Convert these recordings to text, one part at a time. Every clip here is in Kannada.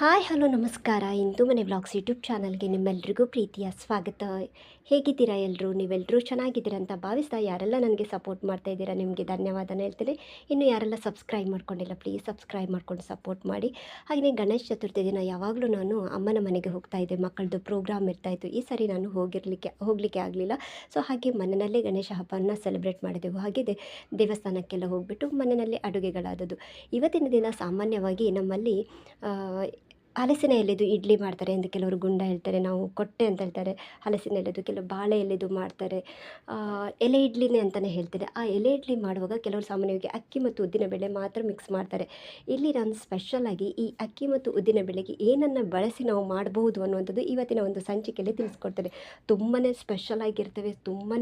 ಹಾಯ್, ಹಲೋ, ನಮಸ್ಕಾರ. ಇಂದು ಮನೆ ವ್ಲಾಗ್ಸ್ ಯೂಟ್ಯೂಬ್ ಚಾನಲ್ಗೆ ನಿಮ್ಮೆಲ್ರಿಗೂ ಪ್ರೀತಿಯ ಸ್ವಾಗತ. ಹೇಗಿದ್ದೀರಾ ಎಲ್ಲರೂ ನೀವೆಲ್ಲರೂ ಚೆನ್ನಾಗಿದ್ದೀರಾ ಅಂತ ಭಾವಿಸ್ತಾ ಯಾರೆಲ್ಲ ನನಗೆ ಸಪೋರ್ಟ್ ಮಾಡ್ತಾ ಇದ್ದೀರಾ ನಿಮಗೆ ಧನ್ಯವಾದನ ಹೇಳ್ತೇನೆ. ಇನ್ನು ಯಾರೆಲ್ಲ ಸಬ್ಸ್ಕ್ರೈಬ್ ಮಾಡ್ಕೊಂಡಿಲ್ಲ, ಪ್ಲೀಸ್ ಸಬ್ಸ್ಕ್ರೈಬ್ ಮಾಡ್ಕೊಂಡು ಸಪೋರ್ಟ್ ಮಾಡಿ. ಹಾಗೆಯೇ ಗಣೇಶ ಚತುರ್ಥಿ ದಿನ ಯಾವಾಗಲೂ ನಾನು ಅಮ್ಮನ ಮನೆಗೆ ಹೋಗ್ತಾ ಇದ್ದೆ. ಮಕ್ಕಳದು ಪ್ರೋಗ್ರಾಮ್ ಇರ್ತಾಯಿತ್ತು ಈ ಸರಿ ನಾನು ಹೋಗಿರಲಿಕ್ಕೆ, ಹೋಗಲಿಕ್ಕೆ ಆಗಲಿಲ್ಲ. ಸೊ, ಹಾಗೆ ಮನೆಯಲ್ಲೇ ಗಣೇಶ ಹಬ್ಬನ ಸೆಲೆಬ್ರೇಟ್ ಮಾಡಿದೆವು. ಹಾಗೆ ದೇವಸ್ಥಾನಕ್ಕೆಲ್ಲ ಹೋಗಿಬಿಟ್ಟು ಮನೆಯಲ್ಲೇ ಅಡುಗೆಗಳಾದದ್ದು. ಇವತ್ತಿನ ದಿನ ಸಾಮಾನ್ಯವಾಗಿ ನಮ್ಮಲ್ಲಿ ಹಲಸಿನ ಎಲೆದು ಇಡ್ಲಿ ಮಾಡ್ತಾರೆ ಎಂದು ಕೆಲವರು ಗುಂಡ ಹೇಳ್ತಾರೆ, ನಾವು ಕೊಟ್ಟೆ ಅಂತ ಹೇಳ್ತಾರೆ ಹಲಸಿನ ಎಲೆದು ಕೆಲವು ಬಾಳೆ ಎಲೆದು ಮಾಡ್ತಾರೆ. ಎಲೆ ಇಡ್ಲಿನೇ ಅಂತಲೇ ಹೇಳ್ತಾರೆ. ಆ ಎಲೆ ಇಡ್ಲಿ ಮಾಡುವಾಗ ಕೆಲವರು ಸಾಮಾನ್ಯವಾಗಿ ಅಕ್ಕಿ ಮತ್ತು ಉದ್ದಿನ ಬೇಳೆ ಮಾತ್ರ ಮಿಕ್ಸ್ ಮಾಡ್ತಾರೆ. ಇಲ್ಲಿ ನಾನು ಸ್ಪೆಷಲಾಗಿ ಈ ಅಕ್ಕಿ ಮತ್ತು ಉದ್ದಿನ ಬೆಳೆಗೆ ಏನನ್ನು ಬಳಸಿ ನಾವು ಮಾಡಬಹುದು ಅನ್ನುವಂಥದ್ದು ಇವತ್ತಿನ ಒಂದು ಸಂಚಿಕೆಯಲ್ಲಿ ತಿಳಿಸ್ಕೊಡ್ತಾರೆ ತುಂಬಾ ಸ್ಪೆಷಲಾಗಿರ್ತವೆ ತುಂಬಾ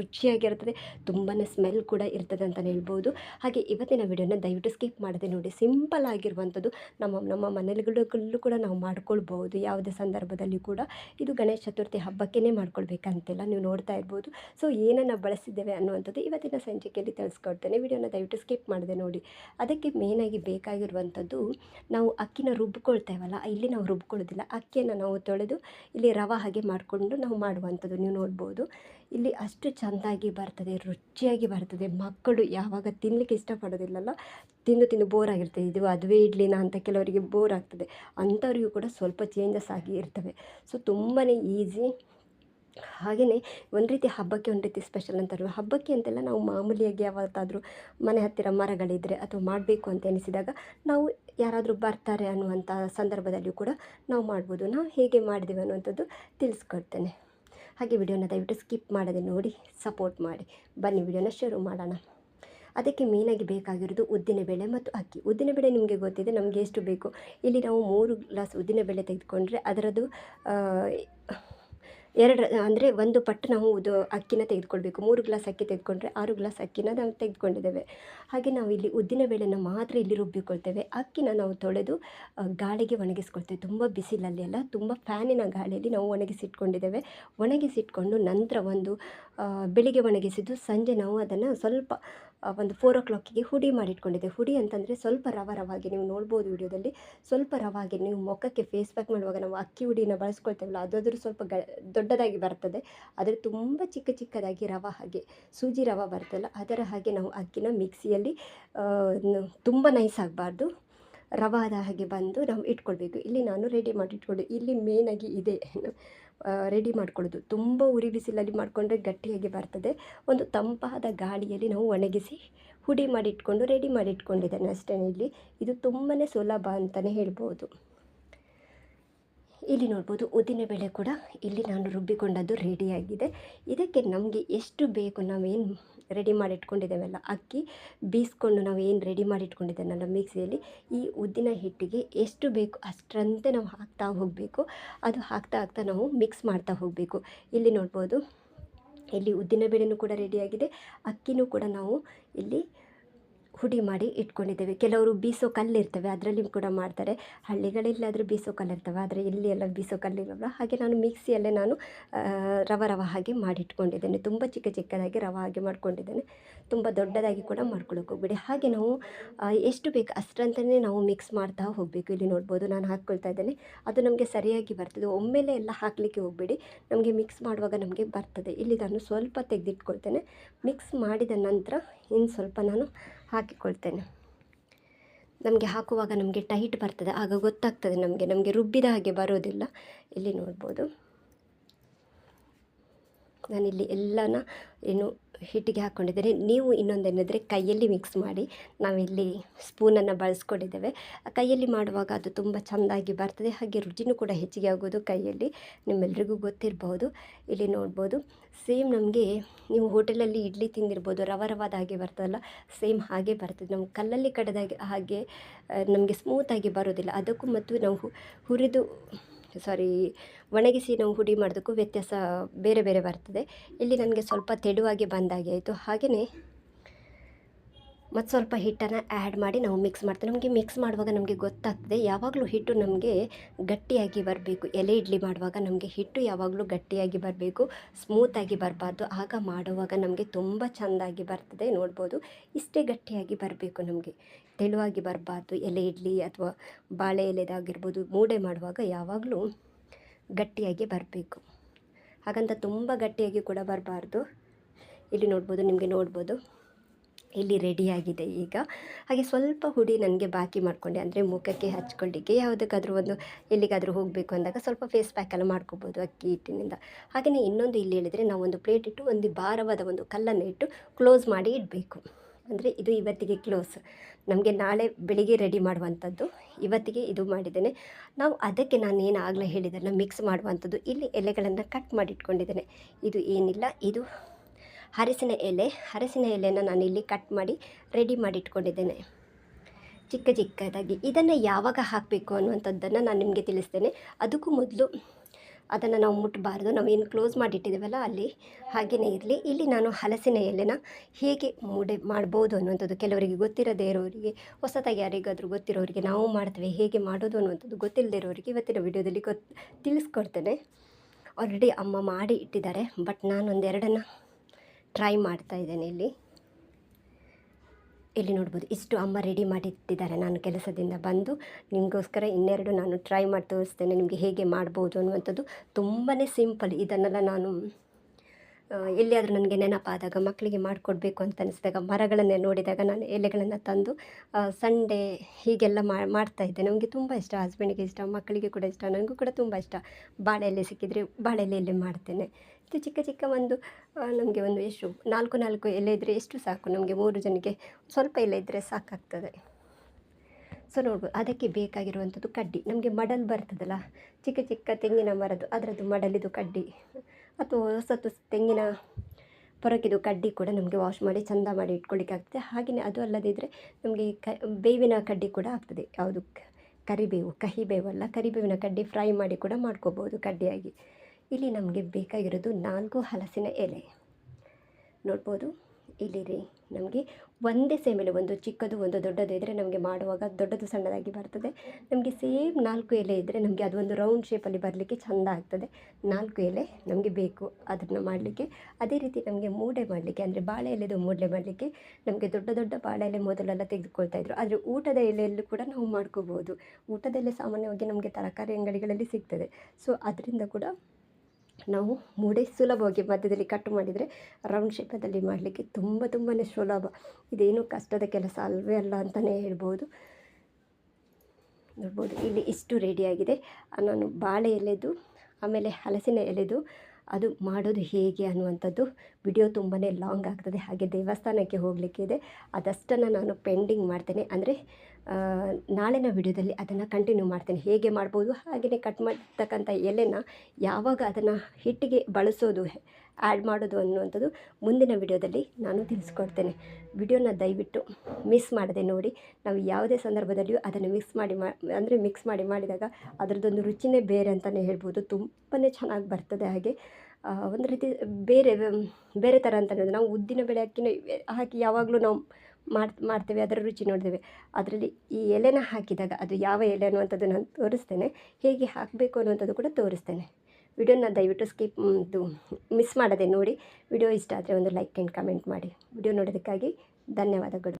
ರುಚಿಯಾಗಿರ್ತದೆ ತುಂಬಾ ಸ್ಮೆಲ್ ಕೂಡ ಇರ್ತದೆ ಅಂತಲೇ ಹೇಳ್ಬೋದು ಹಾಗೆ ಇವತ್ತಿನ ವಿಡಿಯೋನ ದಯವಿಟ್ಟು ಸ್ಕಿಪ್ ಮಾಡದೆ ನೋಡಿ. ಸಿಂಪಲ್ ಆಗಿರುವಂಥದ್ದು ನಮ್ಮ ನಮ್ಮ ಮನೆಗಳಲ್ಲೂ ಕೂಡ ನಾವು ಮಾಡ್ಕೊಳ್ಬೋದು. ಯಾವುದೇ ಸಂದರ್ಭದಲ್ಲಿ ಕೂಡ ಇದು ಗಣೇಶ ಚತುರ್ಥಿ ಹಬ್ಬಕ್ಕೇ ಮಾಡ್ಕೊಳ್ಬೇಕಂತೆಲ್ಲ. ನೀವು ನೋಡ್ತಾ ಇರ್ಬೋದು. ಸೊ, ಏನನ್ನು ಬಳಸಿದ್ದೇವೆ ಅನ್ನುವಂಥದ್ದು ಇವತ್ತಿನ ಸಂಚಿಕೆಯಲ್ಲಿ ತಿಳಿಸ್ಕೊಡ್ತೇನೆ. ವಿಡಿಯೋನ ದಯವಿಟ್ಟು ಸ್ಕಿಪ್ ಮಾಡಿದೆ ನೋಡಿ. ಅದಕ್ಕೆ ಮೇನಾಗಿ ಬೇಕಾಗಿರುವಂಥದ್ದು ನಾವು ಅಕ್ಕಿನ ರುಬ್ಕೊಳ್ತೇವಲ್ಲ, ಇಲ್ಲಿ ನಾವು ರುಬ್ಕೊಳ್ಳೋದಿಲ್ಲ. ಅಕ್ಕಿಯನ್ನು ನಾವು ತೊಳೆದು ಇಲ್ಲಿ ರವೆ ಹಾಗೆ ಮಾಡಿಕೊಂಡು ನಾವು ಮಾಡುವಂಥದ್ದು ನೀವು ನೋಡ್ಬೋದು. ಇಲ್ಲಿ ಅಷ್ಟು ಚೆಂದಾಗಿ ಬರ್ತದೆ, ರುಚಿಯಾಗಿ ಬರ್ತದೆ. ಮಕ್ಕಳು ಯಾವಾಗ ತಿನ್ನಲಿಕ್ಕೆ ಇಷ್ಟಪಡೋದಿಲ್ಲಲ್ಲ. ತಿಂದು ತಿಂದು ಬೋರ್ ಆಗಿರ್ತದೆ ಇದು ಅದುವೇ ಇಡ್ಲಿನ ಅಂತ ಕೆಲವರಿಗೆ ಬೋರ್ ಆಗ್ತದೆ. ಅಂಥವ್ರಿಗೂ ಕೂಡ ಸ್ವಲ್ಪ ಚೇಂಜಸ್ ಆಗಿ ಇರ್ತವೆ. ಸೊ ತುಂಬಾ ಈಸಿ ಹಾಗೆಯೇ ಒಂದು ರೀತಿ ಹಬ್ಬಕ್ಕೆ ಒಂದು ರೀತಿ ಸ್ಪೆಷಲ್ ಅಂತಾರೆ ಹಬ್ಬಕ್ಕೆ ಅಂತೆಲ್ಲ ನಾವು ಮಾಮೂಲಿಯಾಗಿ ಯಾವತ್ತಾದರೂ ಮನೆ ಹತ್ತಿರ ಮರಗಳಿದ್ದರೆ ಅಥವಾ ಮಾಡಬೇಕು ಅಂತ ಎನಿಸಿದಾಗ ನಾವು ಯಾರಾದರೂ ಬರ್ತಾರೆ ಅನ್ನುವಂಥ ಸಂದರ್ಭದಲ್ಲಿಯೂ ಕೂಡ ನಾವು ಮಾಡ್ಬೋದು. ನಾವು ಹೇಗೆ ಮಾಡಿದೆವು ಅನ್ನುವಂಥದ್ದು ತಿಳಿಸ್ಕೊಡ್ತೇನೆ. ಹಾಗೆ ವಿಡಿಯೋನ ದಯವಿಟ್ಟು ಸ್ಕಿಪ್ ಮಾಡದೆ ನೋಡಿ ಸಪೋರ್ಟ್ ಮಾಡಿ. ಬನ್ನಿ, ವಿಡಿಯೋನ ಶುರು ಮಾಡೋಣ. ಅದಕ್ಕೆ ಮೇನಾಗಿ ಬೇಕಾಗಿರೋದು ಉದ್ದಿನಬೇಳೆ ಮತ್ತು ಅಕ್ಕಿ. ಉದ್ದಿನಬೇಳೆ ನಿಮಗೆ ಗೊತ್ತಿದೆ, ನಮಗೆ ಎಷ್ಟು ಬೇಕು? ಇಲ್ಲಿ ನಾವು ಮೂರು ಗ್ಲಾಸ್ ಉದ್ದಿನಬೇಳೆ ತೆಗೆದುಕೊಂಡ್ರೆ ಅದರದ್ದು ಎರಡು ಅಂದರೆ ಒಂದು ಪಟ್ಟು ನಾವು ಇದು ಅಕ್ಕಿನ ತೆಗೆದುಕೊಳ್ಬೇಕು. ಮೂರು ಗ್ಲಾಸ್ ಅಕ್ಕಿ ತೆಗೆದುಕೊಂಡ್ರೆ ಆರು ಗ್ಲಾಸ್ ಅಕ್ಕಿನ ನಾವು ತೆಗೆದುಕೊಂಡಿದ್ದೇವೆ. ಹಾಗೆ ನಾವು ಇಲ್ಲಿ ಉದ್ದಿನ ಬೇಳೆನ ಮಾತ್ರ ಇಲ್ಲಿ ರುಬ್ಬಿಕೊಳ್ತೇವೆ. ಅಕ್ಕಿನ ನಾವು ತೊಳೆದು ಗಾಳಿಗೆ ಒಣಗಿಸ್ಕೊಳ್ತೇವೆ. ತುಂಬ ಬಿಸಿಲಲ್ಲಿ ಅಲ್ಲ, ತುಂಬ ಫ್ಯಾನಿನ ಗಾಳಿಯಲ್ಲಿ ನಾವು ಒಣಗಿಸಿಟ್ಕೊಂಡಿದ್ದೇವೆ. ಒಣಗಿಸಿಟ್ಕೊಂಡು ನಂತರ ಒಂದು ಬೆಳಿಗ್ಗೆ ಒಣಗಿಸಿದ್ದು ಸಂಜೆ ನಾವು ಅದನ್ನು ಸ್ವಲ್ಪ ಒಂದು ಫೋರ್ ಓ ಕ್ಲಾಕಿಗೆ ಹುಡಿ ಮಾಡಿಟ್ಕೊಂಡಿದ್ದೇವೆ. ಹುಡಿ ಅಂತಂದರೆ ಸ್ವಲ್ಪ ರವ ರವಾಗಿ ನೀವು ನೋಡ್ಬೋದು ವಿಡಿಯೋದಲ್ಲಿ. ಸ್ವಲ್ಪ ರವಾಗಿ ನೀವು ಮುಖಕ್ಕೆ ಫೇಸ್ ಪ್ಯಾಕ್ ಮಾಡುವಾಗ ನಾವು ಅಕ್ಕಿ ಹುಡಿನ ಬಳಸ್ಕೊಳ್ತೇವಲ್ಲ ಅದಾದರೂ ಸ್ವಲ್ಪ ಗ ದೊಡ್ಡದಾಗಿ ಬರ್ತದೆ. ಆದರೆ ತುಂಬ ಚಿಕ್ಕ ಚಿಕ್ಕದಾಗಿ ರವ ಹಾಗೆ, ಸೂಜಿ ರವ ಬರ್ತಲ್ಲ, ಅದರ ಹಾಗೆ ನಾವು ಅಕ್ಕಿನ ಮಿಕ್ಸಿಯಲ್ಲಿ ತುಂಬ ನೈಸ್ ಆಗಬಾರ್ದು. ರವಾದ ಹಾಗೆ ಬಂದು ನಾವು ಇಟ್ಕೊಳ್ಬೇಕು. ಇಲ್ಲಿ ನಾನು ರೆಡಿ ಮಾಡಿ ಇಟ್ಕೊಂಡು ಇಲ್ಲಿ ಮೇನಾಗಿ ಇದೆ. ರೆಡಿ ಮಾಡ್ಕೊಳ್ಳೋದು. ತುಂಬ ಉರಿ ಬಿಸಿಲಲ್ಲಿ ಮಾಡಿಕೊಂಡ್ರೆ ಗಟ್ಟಿಯಾಗಿ ಬರ್ತದೆ. ಒಂದು ತಂಪಾದ ಗಾಳಿಯಲ್ಲಿ ನಾವು ಒಣಗಿಸಿ, ಹುಡಿ ಮಾಡಿಟ್ಕೊಂಡು ರೆಡಿ ಮಾಡಿ ಇಟ್ಕೊಂಡಿದ್ದೇನೆ ಅಷ್ಟೇ ಇಲ್ಲಿ. ಇದು ತುಂಬಾ ಸುಲಭ ಅಂತಲೇ ಹೇಳ್ಬೋದು. ಇಲ್ಲಿ ನೋಡ್ಬೋದು ಉದ್ದಿನಬೇಳೆ ಕೂಡ ಇಲ್ಲಿ ನಾನು ರುಬ್ಬಿಕೊಂಡದ್ದು ರೆಡಿಯಾಗಿದೆ ಇದಕ್ಕೆ ನಮಗೆ ಎಷ್ಟು ಬೇಕು ನಾವೇನು ರೆಡಿ ಮಾಡಿ ಇಟ್ಕೊಂಡಿದ್ದೇವಲ್ಲ ಅಕ್ಕಿ ಬೀಸ್ಕೊಂಡು ನಾವು ಏನು ರೆಡಿ ಮಾಡಿ ಇಟ್ಕೊಂಡಿದ್ದೇನಲ್ಲ ಮಿಕ್ಸಿಯಲ್ಲಿ ಈ ಉದ್ದಿನ ಹಿಟ್ಟಿಗೆ ಎಷ್ಟು ಬೇಕು ಅಷ್ಟರಂತೆ ನಾವು ಹಾಕ್ತಾ ಹೋಗಬೇಕು. ಅದು ಹಾಕ್ತಾ ಹಾಕ್ತಾ ನಾವು ಮಿಕ್ಸ್ ಮಾಡ್ತಾ ಹೋಗಬೇಕು. ಇಲ್ಲಿ ನೋಡ್ಬೋದು, ಇಲ್ಲಿ ಉದ್ದಿನ ಬೇಳೆನೂ ಕೂಡ ರೆಡಿಯಾಗಿದೆ ಅಕ್ಕಿನೂ ಕೂಡ ನಾವು ಇಲ್ಲಿ ಹುಡಿ ಮಾಡಿ ಇಟ್ಕೊಂಡಿದ್ದೇವೆ. ಕೆಲವರು ಬೀಸೋ ಕಲ್ಲಿರ್ತವೆ ಅದರಲ್ಲಿ ಕೂಡ ಮಾಡ್ತಾರೆ. ಹಳ್ಳಿಗಳಲ್ಲಾದರೂ ಬೀಸೋ ಕಲ್ಲಿರ್ತವೆ ಆದರೆ ಇಲ್ಲಿ ಎಲ್ಲ ಬೀಸೋ ಕಲ್ಲಿರಲ್ಲ ಹಾಗೆ ನಾನು ಮಿಕ್ಸಿಯಲ್ಲೇ ನಾನು ರವ ರವ ಹಾಗೆ ಮಾಡಿಟ್ಕೊಂಡಿದ್ದೇನೆ. ತುಂಬ ಚಿಕ್ಕ ಚಿಕ್ಕದಾಗಿ ರವ ಹಾಗೆ ಮಾಡ್ಕೊಂಡಿದ್ದೇನೆ. ತುಂಬ ದೊಡ್ಡದಾಗಿ ಕೂಡ ಮಾಡ್ಕೊಳ್ಳೋಕೆ ಹೋಗ್ಬೇಡಿ. ಹಾಗೆ ನಾವು ಎಷ್ಟು ಬೇಕು ಅಷ್ಟರಂತಲೇ ನಾವು ಮಿಕ್ಸ್ ಮಾಡ್ತಾ ಹೋಗಬೇಕು. ಇಲ್ಲಿ ನೋಡ್ಬೋದು, ನಾನು ಹಾಕ್ಕೊಳ್ತಾ ಇದ್ದೇನೆ. ಅದು ನಮಗೆ ಸರಿಯಾಗಿ ಬರ್ತದೆ. ಒಮ್ಮೆಲೇ ಎಲ್ಲ ಹಾಕಲಿಕ್ಕೆ ಹೋಗಬೇಡಿ. ನಮಗೆ ಮಿಕ್ಸ್ ಮಾಡುವಾಗ ನಮಗೆ ಬರ್ತದೆ. ಇಲ್ಲಿ ನಾನು ಸ್ವಲ್ಪ ತೆಗೆದಿಟ್ಕೊಳ್ತೇನೆ. ಮಿಕ್ಸ್ ಮಾಡಿದ ನಂತರ ಇನ್ನು ಸ್ವಲ್ಪ ನಾನು ಹಾಕಿಕೊಳ್ತೇನೆ. ನಮಗೆ ಹಾಕುವಾಗ ನಮಗೆ ಟೈಟ್ ಬರ್ತದೆ, ಆಗ ಗೊತ್ತಾಗ್ತದೆ ನಮಗೆ ನಮಗೆ ರುಬ್ಬಿದ ಹಾಗೆ ಬರೋದಿಲ್ಲ. ಇಲ್ಲಿ ನೋಡ್ಬೋದು. ನಾನಿಲ್ಲಿ ಎಲ್ಲನ ಏನು ಹಿಟ್ಟಿಗೆ ಹಾಕ್ಕೊಂಡಿದ್ದೇನೆ ನೀವು ಇನ್ನೊಂದೇನಿದ್ರೆ ಕೈಯಲ್ಲಿ ಮಿಕ್ಸ್ ಮಾಡಿ ನಾವಿಲ್ಲಿ ಸ್ಪೂನನ್ನು ಬಳಸ್ಕೊಂಡಿದ್ದೇವೆ. ಕೈಯಲ್ಲಿ ಮಾಡುವಾಗ ಅದು ತುಂಬ ಚೆಂದಾಗಿ ಬರ್ತದೆ. ಹಾಗೆ ರುಚಿನೂ ಕೂಡ ಹೆಚ್ಚಿಗೆ ಆಗೋದು ಕೈಯಲ್ಲಿ. ನಿಮ್ಮೆಲ್ರಿಗೂ ಗೊತ್ತಿರಬಹುದು. ಇಲ್ಲಿ ನೋಡ್ಬೋದು. ಸೇಮ್ ನಮಗೆ ನೀವು ಹೋಟೆಲಲ್ಲಿ ಇಡ್ಲಿ ತಿಂದಿರ್ಬೋದು. ರವ ರವಾದ ಹಾಗೆ ಬರ್ತದಲ್ಲ ಸೇಮ್ ಹಾಗೆ ಬರ್ತದೆ. ನಮ್ಮ ಕಲ್ಲಲ್ಲಿ ಕಡೆದಾಗೆ ಹಾಗೆ ನಮಗೆ ಸ್ಮೂತಾಗಿ ಬರೋದಿಲ್ಲ. ಅದಕ್ಕೂ ಮತ್ತು ನಾವು ಹುರಿದು ಸಾರಿ, ಒಣಗಿಸಿ ನಾವು ಹುಡಿ ಮಾಡೋದಕ್ಕೂ ವ್ಯತ್ಯಾಸ ಬೇರೆ ಬೇರೆ ಬರ್ತದೆ. ಇಲ್ಲಿ ನನಗೆ ಸ್ವಲ್ಪ ತೆಳುವಾಗಿ ಬಂದಾಗೆ ಆಯಿತು. ಹಾಗೆಯೇ ಮತ್ತು ಸ್ವಲ್ಪ ಹಿಟ್ಟನ್ನು ಆ್ಯಡ್ ಮಾಡಿ ನಾವು ಮಿಕ್ಸ್ ಮಾಡ್ತೀವಿ. ನಮಗೆ ಮಿಕ್ಸ್ ಮಾಡುವಾಗ ನಮಗೆ ಗೊತ್ತಾಗ್ತದೆ, ಯಾವಾಗಲೂ ಹಿಟ್ಟು ನಮಗೆ ಗಟ್ಟಿಯಾಗಿ ಬರಬೇಕು. ಎಲೆ ಇಡ್ಲಿ ಮಾಡುವಾಗ ನಮಗೆ ಹಿಟ್ಟು ಯಾವಾಗಲೂ ಗಟ್ಟಿಯಾಗಿ ಬರಬೇಕು ಸ್ಮೂತಾಗಿ ಬರಬಾರ್ದು. ಆಗ ಮಾಡುವಾಗ ನಮಗೆ ತುಂಬ ಚೆಂದಾಗಿ ಬರ್ತದೆ ನೋಡ್ಬೋದು. ಇಷ್ಟೇ ಗಟ್ಟಿಯಾಗಿ ಬರಬೇಕು ನಮಗೆ. ತೆಳುವಾಗಿ ಬರಬಾರ್ದು. ಎಲೆ ಇಡ್ಲಿ ಅಥವಾ ಬಾಳೆ ಎಲೆದಾಗಿರ್ಬೋದು, ಮೂಡೆ ಮಾಡುವಾಗ ಯಾವಾಗಲೂ ಗಟ್ಟಿಯಾಗಿ ಬರಬೇಕು. ಹಾಗಂತ ತುಂಬ ಗಟ್ಟಿಯಾಗಿ ಕೂಡ ಬರಬಾರ್ದು. ಇಲ್ಲಿ ನೋಡ್ಬೋದು, ನಿಮಗೆ ನೋಡ್ಬೋದು. ಇಲ್ಲಿ ರೆಡಿಯಾಗಿದೆ ಈಗ. ಹಾಗೆ ಸ್ವಲ್ಪ ಹುಡಿ ನನಗೆ ಬಾಕಿ ಮಾಡಿಕೊಂಡೆ. ಅಂದರೆ ಮುಖಕ್ಕೆ ಹಚ್ಕೊಳ್ಳಿಕ್ಕೆ ಯಾವುದಕ್ಕಾದ್ರೂ ಒಂದು ಎಲ್ಲಿಗಾದರೂ ಹೋಗಬೇಕು ಅಂದಾಗ ಸ್ವಲ್ಪ ಫೇಸ್ ಪ್ಯಾಕೆಲ್ಲ ಮಾಡ್ಕೋಬೋದು ಅಕ್ಕಿ ಹಿಟ್ಟಿನಿಂದ. ಹಾಗೆಯೇ ಇನ್ನೊಂದು ಇಲ್ಲಿ ಹೇಳಿದರೆ ನಾವು ಒಂದು ಪ್ಲೇಟ್ ಇಟ್ಟು ಒಂದು ಭಾರವಾದ ಒಂದು ಕಲ್ಲನ್ನು ಇಟ್ಟು ಕ್ಲೋಸ್ ಮಾಡಿ ಇಡಬೇಕು. ಅಂದರೆ ಇದು ಇವತ್ತಿಗೆ ಕ್ಲೋಸ್ ನಮಗೆ ನಾಳೆ ಬೆಳಿಗ್ಗೆ ರೆಡಿ ಮಾಡುವಂಥದ್ದು. ಇವತ್ತಿಗೆ ಇದು ಮಾಡಿದ್ದೇನೆ. ನಾವು ಅದಕ್ಕೆ ನಾನು ಏನು ಆಗಲೇ ಹೇಳಿದ್ದೆಲ್ಲ ಮಿಕ್ಸ್ ಮಾಡುವಂಥದ್ದು. ಇಲ್ಲಿ ಎಲೆಗಳನ್ನು ಕಟ್ ಮಾಡಿ ಇಟ್ಕೊಂಡಿದ್ದೇನೆ. ಇದು ಏನಿಲ್ಲ. ಇದು ಹರಸಿನ ಎಲೆ ಹರಿಸಿನ ಎಲೆನ ನಾನು ಇಲ್ಲಿ ಕಟ್ ಮಾಡಿ ರೆಡಿ ಮಾಡಿ ಇಟ್ಕೊಂಡಿದ್ದೇನೆ ಚಿಕ್ಕ ಚಿಕ್ಕದಾಗಿ. ಇದನ್ನು ಯಾವಾಗ ಹಾಕಬೇಕು ಅನ್ನುವಂಥದ್ದನ್ನು ನಾನು ನಿಮಗೆ ತಿಳಿಸ್ತೇನೆ. ಅದಕ್ಕೂ ಮೊದಲು ಅದನ್ನು ನಾವು ಮುಟ್ಟಬಾರ್ದು ನಾವು ಏನು ಕ್ಲೋಸ್ ಮಾಡಿಟ್ಟಿದ್ದೇವಲ್ಲ ಅಲ್ಲಿ ಹಾಗೆಯೇ ಇರಲಿ. ಇಲ್ಲಿ ನಾನು ಹಲಸಿನ ಎಲೆನ ಹೇಗೆ ಮೂಡೆ ಮಾಡ್ಬೋದು ಅನ್ನುವಂಥದ್ದು ಕೆಲವರಿಗೆ ಗೊತ್ತಿರದೇ ಇರೋರಿಗೆ ಹೊಸದಾಗಿ ಯಾರಿಗಾದರೂ ಗೊತ್ತಿರೋರಿಗೆ, ನಾವು ಮಾಡ್ತೇವೆ, ಹೇಗೆ ಮಾಡೋದು ಅನ್ನುವಂಥದ್ದು ಗೊತ್ತಿಲ್ಲದೆ ಇರೋರಿಗೆ ಇವತ್ತಿನ ವಿಡಿಯೋದಲ್ಲಿ ಗೊತ್ತು ತಿಳಿಸ್ಕೊಡ್ತೇನೆ. ಆಲ್ರೆಡಿ ಅಮ್ಮ ಮಾಡಿ ಇಟ್ಟಿದ್ದಾರೆ ಬಟ್ ನಾನು ಒಂದೆರಡನ್ನು ಟ್ರೈ ಮಾಡ್ತಾ ಇದ್ದೇನೆ ಇಲ್ಲಿ. ಇಲ್ಲಿ ನೋಡ್ಬೋದು, ಇಷ್ಟು ಅಮ್ಮ ರೆಡಿ ಮಾಡಿ ಇಟ್ಟಿದ್ದಾರೆ ನಾನು ಕೆಲಸದಿಂದ ಬಂದು. ನಿಮಗೋಸ್ಕರ ಇನ್ನೆರಡು ನಾನು ಟ್ರೈ ಮಾಡಿ ತೋರಿಸ್ತೇನೆ, ನಿಮಗೆ ಹೇಗೆ ಮಾಡ್ಬೋದು ಅನ್ನುವಂಥದ್ದು ತುಂಬಾ ಸಿಂಪಲ್ ಇದನ್ನೆಲ್ಲ ನಾನು ಎಲ್ಲಿಯಾದರೂ ನನಗೆ ನೆನಪಾದಾಗ, ಮಕ್ಕಳಿಗೆ ಮಾಡಿಕೊಡ್ಬೇಕು ಅಂತ ಅನಿಸಿದಾಗ, ಮರಗಳನ್ನೇ ನೋಡಿದಾಗ ನಾನು ಎಲೆಗಳನ್ನು ತಂದು ಸಂಡೇ ಹೀಗೆಲ್ಲ ಮಾಡ್ತಾ ಇದ್ದೆ. ನಮಗೆ ತುಂಬ ಇಷ್ಟ ಹಸ್ಬೆಂಡಿಗೆ ಇಷ್ಟ, ಮಕ್ಕಳಿಗೆ ಕೂಡ ಇಷ್ಟ, ನನಗೂ ಕೂಡ ತುಂಬ ಇಷ್ಟ. ಬಾಳೆ ಎಲೆ ಸಿಕ್ಕಿದರೆ ಬಾಳೆ ಎಲೆಯಲ್ಲಿ ಮಾಡ್ತೇನೆ. ಇದು ಚಿಕ್ಕ ಚಿಕ್ಕ ಒಂದು ನಮಗೆ ಒಂದು ಎಷ್ಟು, ನಾಲ್ಕು ನಾಲ್ಕು ಎಲೆ ಇದ್ದರೆ ಎಷ್ಟು ಸಾಕು? ನಮಗೆ ಮೂರು ಜನಕ್ಕೆ ಸ್ವಲ್ಪ ಎಲೆ ಇದ್ದರೆ ಸಾಕಾಗ್ತದೆ. ಸೊ ನೋಡ್ಬೋದು, ಅದಕ್ಕೆ ಬೇಕಾಗಿರುವಂಥದ್ದು ಕಡ್ಡಿ. ನಮಗೆ ಮಡಲ್ ಬರ್ತದಲ್ಲ, ಚಿಕ್ಕ ಚಿಕ್ಕ ತೆಂಗಿನ ಮರದ್ದು, ಅದರದ್ದು ಮಡಲಿದು ಕಡ್ಡಿ. ಅಥವಾ ಹೊಸತು ತೆಂಗಿನ ಪೊರಕಿದು ಕಡ್ಡಿ ಕೂಡ ನಮಗೆ ವಾಶ್ ಮಾಡಿ ಚಂದ ಮಾಡಿ ಇಟ್ಕೊಳ್ಳಿಕ್ಕೆ ಆಗ್ತದೆ ಹಾಗೆಯೇ ಅದು ಅಲ್ಲದಿದ್ದರೆ ನಮಗೆ ಕ, ಬೇವಿನ ಕಡ್ಡಿ ಕೂಡ ಆಗ್ತದೆ. ಯಾವುದು ಕರಿಬೇವು, ಕಹಿಬೇವು ಅಲ್ಲ, ಕರಿಬೇವಿನ ಕಡ್ಡಿ ಫ್ರೈ ಮಾಡಿ ಕೂಡ ಮಾಡ್ಕೋಬೋದು ಕಡ್ಡಿಯಾಗಿ. ಇಲ್ಲಿ ನಮಗೆ ಬೇಕಾಗಿರೋದು ನಾಲ್ಕು ಹಲಸಿನ ಎಲೆ. ನೋಡ್ಬೋದು ಇಲ್ಲಿ ರೀ ನಮಗೆ ಒಂದೇ ಸೇಮೇಲೆ ಒಂದು ಚಿಕ್ಕದು, ಒಂದು ದೊಡ್ಡದು ಇದ್ದರೆ ನಮಗೆ ಮಾಡುವಾಗ ದೊಡ್ಡದು ಸಣ್ಣದಾಗಿ ಬರ್ತದೆ. ನಮಗೆ ಸೇಮ್ ನಾಲ್ಕು ಎಲೆ ಇದ್ದರೆ ನಮಗೆ ಅದು ಒಂದು ರೌಂಡ್ ಶೇಪಲ್ಲಿ ಬರಲಿಕ್ಕೆ ಚೆಂದ ಆಗ್ತದೆ. ನಾಲ್ಕು ಎಲೆ ನಮಗೆ ಬೇಕು ಅದನ್ನು ಮಾಡಲಿಕ್ಕೆ. ಅದೇ ರೀತಿ ನಮಗೆ ಮೂಡೆ ಮಾಡಲಿಕ್ಕೆ, ಅಂದರೆ ಬಾಳೆ ಎಲೆದು ಮೂಡೆ ಮಾಡಲಿಕ್ಕೆ ನಮಗೆ ದೊಡ್ಡ ದೊಡ್ಡ ಬಾಳೆ ಎಲೆ ಮೊದಲೆಲ್ಲ ತೆಗೆದುಕೊಳ್ತಾ ಇದ್ರು. ಆದರೆ ಊಟದ ಎಲೆಯಲ್ಲೂ ಕೂಡ ನಾವು ಮಾಡ್ಕೋಬೋದು. ಊಟದ ಎಲೆ ಸಾಮಾನ್ಯವಾಗಿ ನಮಗೆ ತರಕಾರಿ ಅಂಗಡಿಗಳಲ್ಲಿ ಸಿಗ್ತದೆ. ಸೊ ಅದರಿಂದ ಕೂಡ ನಾವು ಮೂಡೆ ಸುಲಭವಾಗಿ ಮಧ್ಯದಲ್ಲಿ ಕಟ್ ಮಾಡಿದರೆ ರೌಂಡ್ ಶೇಪದಲ್ಲಿ ಮಾಡಲಿಕ್ಕೆ ತುಂಬ ತುಂಬಾ ಸುಲಭ. ಇದೇನು ಕಷ್ಟದ ಕೆಲಸ ಅಲ್ವೇ ಅಲ್ಲ ಅಂತಲೇ ಹೇಳ್ಬೋದು. ನೋಡ್ಬೋದು, ಇಲ್ಲಿ ಇಷ್ಟು ರೆಡಿಯಾಗಿದೆ ನಾನು ಬಾಳೆ ಎಲೆದು, ಆಮೇಲೆ ಹಲಸಿನ ಎಲೆದು ಅದು ಮಾಡೋದು ಹೇಗೆ ಅನ್ನುವಂಥದ್ದು ವಿಡಿಯೋ ತುಂಬಾ ಲಾಂಗ್ ಆಗ್ತದೆ, ಹಾಗೆ ದೇವಸ್ಥಾನಕ್ಕೆ ಹೋಗಲಿಕ್ಕಿದೆ ಅದಷ್ಟನ್ನು ನಾನು ಪೆಂಡಿಂಗ್ ಮಾಡ್ತೇನೆ. ಅಂದರೆ ನಾಳಿನ ವಿಡಿಯೋದಲ್ಲಿ ಅದನ್ನು ಕಂಟಿನ್ಯೂ ಮಾಡ್ತೇನೆ. ಹೇಗೆ ಮಾಡ್ಬೋದು ಹಾಗೆಯೇ ಕಟ್ ಮಾಡ್ತಕ್ಕಂಥ ಎಲೆನ ಯಾವಾಗ ಅದನ್ನು ಹಿಟ್ಟಿಗೆ ಬಳಸೋದು, ಆ್ಯಡ್ ಮಾಡೋದು ಅನ್ನುವಂಥದ್ದು ಮುಂದಿನ ವಿಡಿಯೋದಲ್ಲಿ ನಾನು ತಿಳಿಸ್ಕೊಡ್ತೇನೆ. ವಿಡಿಯೋನ ದಯವಿಟ್ಟು ಮಿಸ್ ಮಾಡದೆ ನೋಡಿ. ನಾವು ಯಾವುದೇ ಸಂದರ್ಭದಲ್ಲಿಯೂ ಅದನ್ನು ಮಿಕ್ಸ್ ಮಾಡಿ ಮಾ, ಅಂದರೆ ಮಿಕ್ಸ್ ಮಾಡಿ ಮಾಡಿದಾಗ ಅದರದ್ದೊಂದು ರುಚಿನೇ ಬೇರೆ ಅಂತಲೇ ಹೇಳ್ಬೋದು. ತುಂಬಾ ಚೆನ್ನಾಗಿ ಬರ್ತದೆ ಹಾಗೆ. ಒಂದು ರೀತಿ ಬೇರೆ ಬೇರೆ ಥರ ಅಂತ ಹೇಳಿದ್ರೆ ನಾವು ಉದ್ದಿನ ಬೇಳೆ ಅಕ್ಕಿನ ಹಾಕಿ ಯಾವಾಗಲೂ ನಾವು ಮಾಡಿ, ಮಾಡ್ತೇವೆ, ಅದರ ರುಚಿ ನೋಡ್ತೇವೆ. ಅದರಲ್ಲಿ ಈ ಎಲೆನ ಹಾಕಿದಾಗ ಅದು ಯಾವ ಎಲೆ ಅನ್ನುವಂಥದ್ದು ನಾನು ತೋರಿಸ್ತೇನೆ. ಹೇಗೆ ಹಾಕಬೇಕು ಅನ್ನುವಂಥದ್ದು ಕೂಡ ತೋರಿಸ್ತೇನೆ. ವಿಡಿಯೋನ ದಯವಿಟ್ಟು ಸ್ಕಿಪ್ ಇದು ಮಿಸ್ ಮಾಡದೆ ನೋಡಿ. ವಿಡಿಯೋ ಇಷ್ಟ ಆದರೆ ಒಂದು ಲೈಕ್ ಆ್ಯಂಡ್ ಕಮೆಂಟ್ ಮಾಡಿ. ವಿಡಿಯೋ ನೋಡೋದಕ್ಕಾಗಿ ಧನ್ಯವಾದಗಳು.